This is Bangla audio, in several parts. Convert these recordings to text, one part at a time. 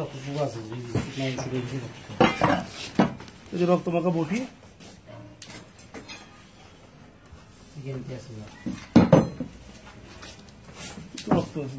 রক্ত পোকা আছে এই যে শুকনো অংশটা, এই যে রক্ত। এই যে রক্ত মাখা বটি গেমটি আছে স্যার রক্ত আছে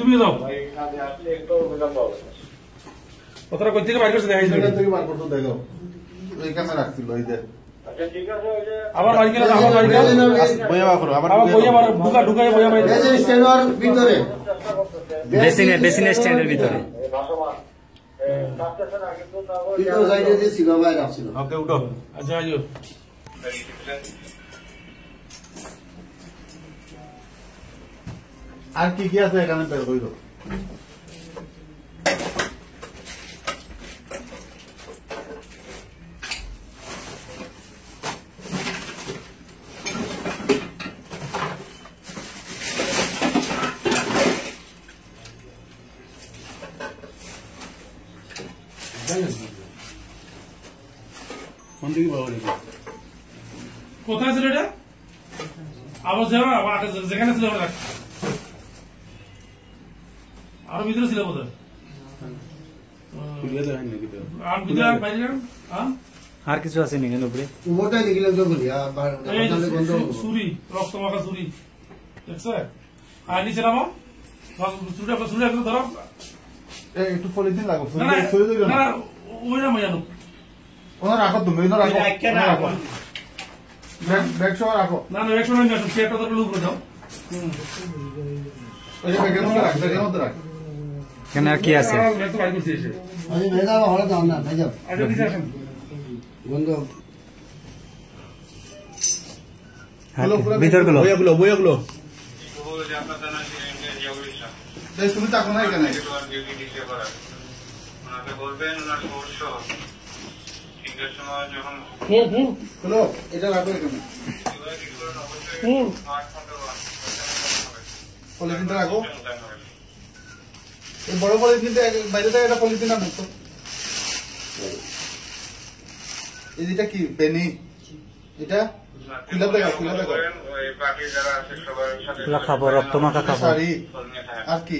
তুমি যাও। কথাটা কই থেকে বাইর করছে দেখাইছিল আবার বাড়ি গেলে আবার বাড়ি গেলে। আবার বইয়া মারো ঢুকা ঢুকাই বইয়া মারো ভিতরে। বেসিনে বেসিনে স্ট্যান্ডের ভিতরে। দিয়ে বাইরে আসছিল। আচ্ছা আইও আর কি কি আছে এখানে? বের বাবা কোথায় ছিল এটা? আবার যেখানে ছিল। আরও ভিতরে ছিল বোধ নাকি তো? আর হ্যাঁ? আর কিছু আছে নি কেন উপরে উপরটাই দেখিলাম তো বলি আর এই যে বাইরে গন্ধ ছুরি- ছুরি রক্ত মাখা ছুরি দেখছে? আর নিচে নামো। ছুরি আপনার ছুরি একটু ধরো। এই একটু পলিথিন লাগো না না না। না না ওই না মাইয়ানো ওনা রাখো তুমি ওনা রাখো। রাখো। ব্যাগ ব্যাগ সহ রাখো। না না একশো নয় আসুন চেয়ারটা ধরে উপরে যাও। ওই ব্যাগের মধ্যে রাখ ব্যাগের মধ্যে রাখ। আর কি আছে? আচ্ছা গন্ধ হ্যাঁ, ভিতরগুলো বইয়াগুলো বইয়াগুলো তুমি তাকো না এখানে ওনাকে বলবেন ওনার সমস্য তিনটার সময় যখন ফুল ফুল হলো এটা রাখো এখানে। ফুল রাখো। এই বড় পলিথিনটা এক- বাইরে থেকে একটা পলিথিন আনো তো এই কি বেনি? এটা? খুলে দেখো খুলে দেখো খাব খাব। আর কি?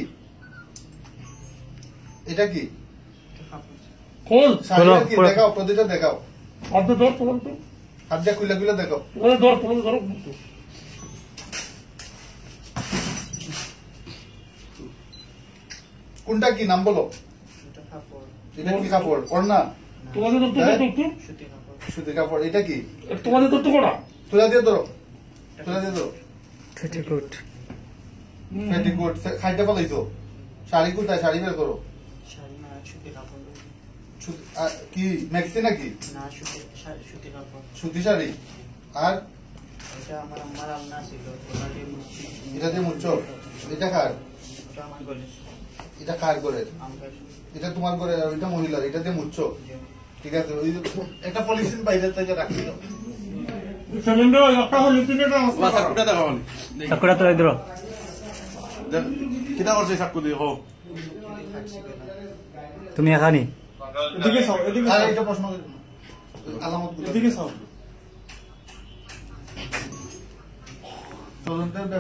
এটা কি? দেখাও প্রতিটা দেখাও। ধর হাত দিয়ে খুলে খুলে দেখো ধর ফুল ধরো কোনটা কি নাম বলো? এটা কি কাপড়? ওড়না তোমাদের হ্যাঁ? সুতি কাপড়। এটা কি? তোমাদের ধরতে কটা? তুলা দিয়ে ধরো। তুলা দিয়ে ধরো। পেটিকোট পেটিকোট খাইতে পালাইছো? শাড়ি কোথায়? শাড়ি বের করো। কি ম্যাক্সি নাকি? সুতি শাড়ি আর? এটা দিয়ে মুচ্ছ। এটা কার? এটা কার করে এটা তোমার করে আর ওইটা মহিলার এটা দিয়ে মুচ্ছ। ঠিক আছে ওই একটা পলিথিন বাইরে থেকে রাখছিল তুমি এখানি এদিকে চাও এদিকে আর এটা প্রশ্ন আলামত এদিকে তদন্তের